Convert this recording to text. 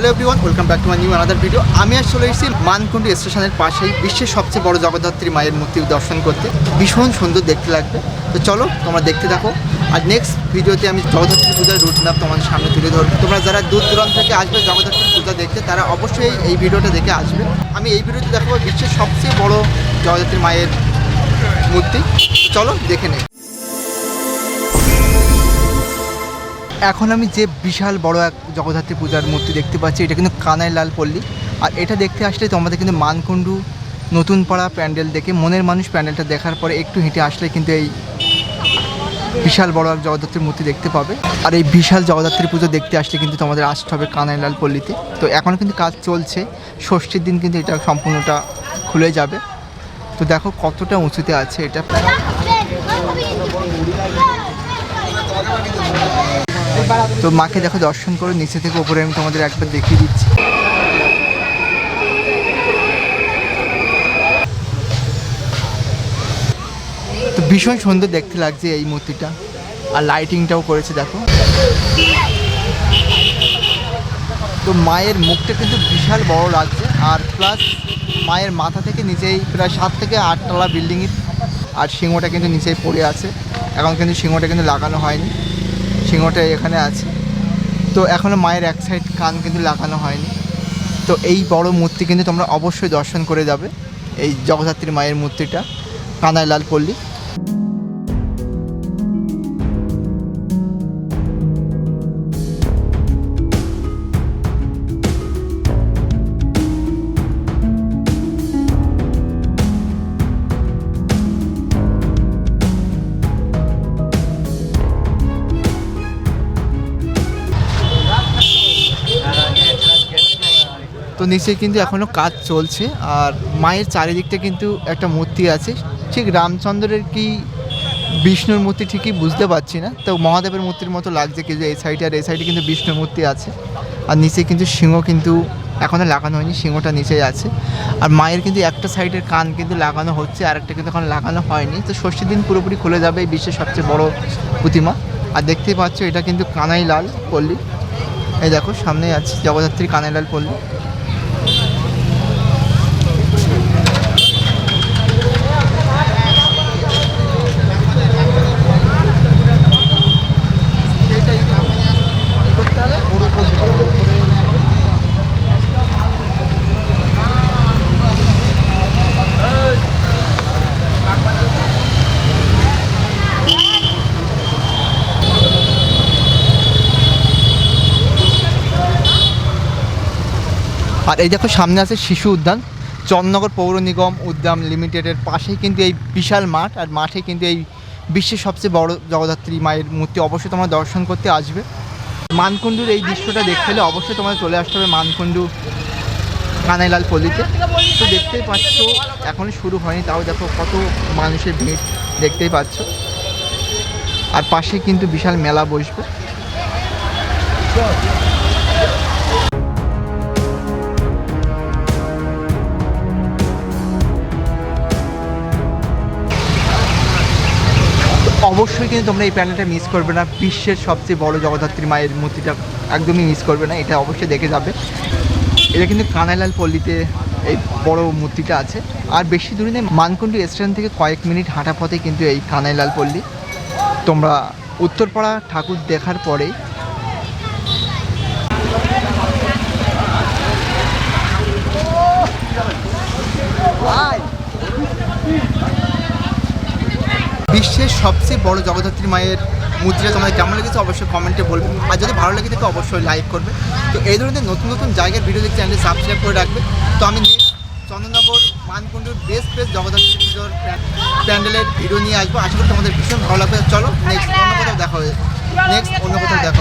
Hello everyone, welcome back to my new another video. আমি আসলে এসেছি মানকুণ্ডু স্টেশনের পাশেই বিশ্বের সবচেয়ে বড় জগদ্ধাত্রী মায়ের মূর্তি দর্শন করতে। ভীষণ সুন্দর দেখতে লাগবে। তো চলো, তোমরা দেখতে থাকো। আর নেক্সট ভিডিওতে আমি জগদ্ধাত্রী পূজার রুট ম্যাপ তোমাদের সামনে তুলে ধরবো। তোমরা যারা দূর দূরান্ত থেকে আসবে জগদ্ধাত্রী পূজা দেখতে, তারা অবশ্যই এই ভিডিওটা দেখে আসবে। আমি এই ভিডিওতে দেখাবো বিশ্বের সবচেয়ে বড় জগদ্ধাত্রী মায়ের মূর্তি। চলো, দেখে নেই। এখন আমি যে বিশাল বড় এক জগদ্ধাত্রী পূজার মূর্তি দেখতে পাচ্ছি, এটা কিন্তু কানাই লাল পল্লী। আর এটা দেখতে আসলে তোমাদের কিন্তু মানকুণ্ডু নতুন পাড়া প্যান্ডেল দেখে মনের মানুষ প্যান্ডেলটা দেখার পরে একটু হেঁটে আসলে কিন্তু এই বিশাল বড় এক জগদ্ধাত্রীর মূর্তি দেখতে পাবে। আর এই বিশাল জগদ্ধাত্রী পুজো দেখতে আসলে কিন্তু তোমাদের আসতে হবে কানাইলাল পল্লীতে। তো এখন কিন্তু কাজ চলছে, ষষ্ঠীর দিন কিন্তু এটা সম্পূর্ণটা খুলে যাবে। তো দেখো কতটা উঁচুতে আছে এটা। তো মাকে দেখো, দর্শন করে, নিচে থেকে উপরে আমি তোমাদের একবার দেখিয়ে দিচ্ছি। তো ভীষণ সুন্দর দেখতে লাগছে এই মূর্তিটা। আর লাইটিংটাও করেছে, দেখো। তো মায়ের মুখটা কিন্তু বিশাল বড় লাগছে, আর প্লাস মায়ের মাথা থেকে নিচেই প্রায় সাত থেকে আটতলা বিল্ডিংয়ের আর সিংহটা কিন্তু নিচেই পড়ে আছে। এখন কিন্তু সিংহটা কিন্তু লাগানো হয়নি। সিংহটা এখানে আছে। তো এখনও মায়ের এক সাইড কান কিন্তু লাগানো হয়নি। তো এই বড় মূর্তি কিন্তু তোমরা অবশ্যই দর্শন করে যাবে। এই জগদ্ধাত্রী মায়ের মূর্তিটা, কানাইলাল পল্লী। তো নিচে কিন্তু এখনও কাজ চলছে। আর মায়ের চারিদিকটা কিন্তু একটা মূর্তি আছে। ঠিক রামচন্দ্রের কি বিষ্ণুর মূর্তি ঠিকই বুঝতে পারছি না। তো মহাদেবের মূর্তির মতো লাগছে কিন্তু এই সাইডে আর এই সাইডে কিন্তু বিষ্ণুর মূর্তি আছে। আর নিচে কিন্তু সিংহ কিন্তু এখনও লাগানো হয়নি, সিংহটা নিচেই আছে। আর মায়ের কিন্তু একটা সাইডের কান কিন্তু লাগানো হচ্ছে আর একটা কিন্তু এখন লাগানো হয়নি। তো ষষ্ঠীর দিন পুরোপুরি খুলে যাবে এই বিশ্বের সবচেয়ে বড় প্রতিমা। আর দেখতেই পাচ্ছ এটা কিন্তু কানাই লাল পল্লী। এই দেখো সামনেই আছে জগদ্ধাত্রী কানাইলাল পল্লী। আর এই দেখো, সামনে আছে শিশু উদ্যান। চন্নগর পৌর নিগম উদ্যান লিমিটেডের পাশেই কিন্তু এই বিশাল মাঠ, আর মাঠে কিন্তু এই বিশ্বের সবচেয়ে বড় জগদ্ধাত্রী মায়ের মূর্তি অবশ্যই তোমরা দর্শন করতে আসবে। মানকুণ্ডুর এই দৃশ্যটা দেখতে হলে অবশ্যই তোমাদের চলে আসতে হবে মানকুণ্ডু কানাইলাল পল্লীতে। তো দেখতেই পাচ্ছ এখনই শুরু হয়নি, তাও দেখো কত মানুষের ভিড় দেখতেই পাচ্ছ। আর পাশে কিন্তু বিশাল মেলা বসবে। অবশ্যই কিন্তু তোমরা এই প্যান্ডেলটা মিস করবে না। বিশ্বের সবচেয়ে বড় জগদ্ধাত্রী মায়ের মূর্তিটা একদমই মিস করবে না। এটা অবশ্যই দেখে যাবে। এটা কিন্তু কানাইলাল পল্লীতে এই বড় মূর্তিটা আছে। আর বেশি দূরে নেই, মানকুণ্ডু স্টেশন থেকে কয়েক মিনিট হাঁটা পথে কিন্তু এই কানাইলাল পল্লী। তোমরা উত্তরপাড়া ঠাকুর দেখার পরেই বিশ্বের সবচেয়ে বড় জগদ্ধাত্রী মায়ের মুদ্রা তোমাদের কেমন লেগেছে অবশ্যই কমেন্টে বলবে। আর যদি ভালো লেগে থাকে, অবশ্যই লাইক করবে। তো এই ধরনের নতুন নতুন জায়গার ভিডিও দেখতে চ্যানেলটি সাবস্ক্রাইব করে রাখবে। তো আমি নেক্সট চন্দননগর মানকুণ্ডুর বেস্ট বেস্ট জগদ্ধাত্রী পুজোর প্যান্ডেলের ভিডিও নিয়ে আসব। আশা করি তোমাদের ভীষণ ভালো লাগবে। চলো নেক্সট অন্য কোথাও দেখা হয়ে নেক্সট অন্য কোথাও দেখা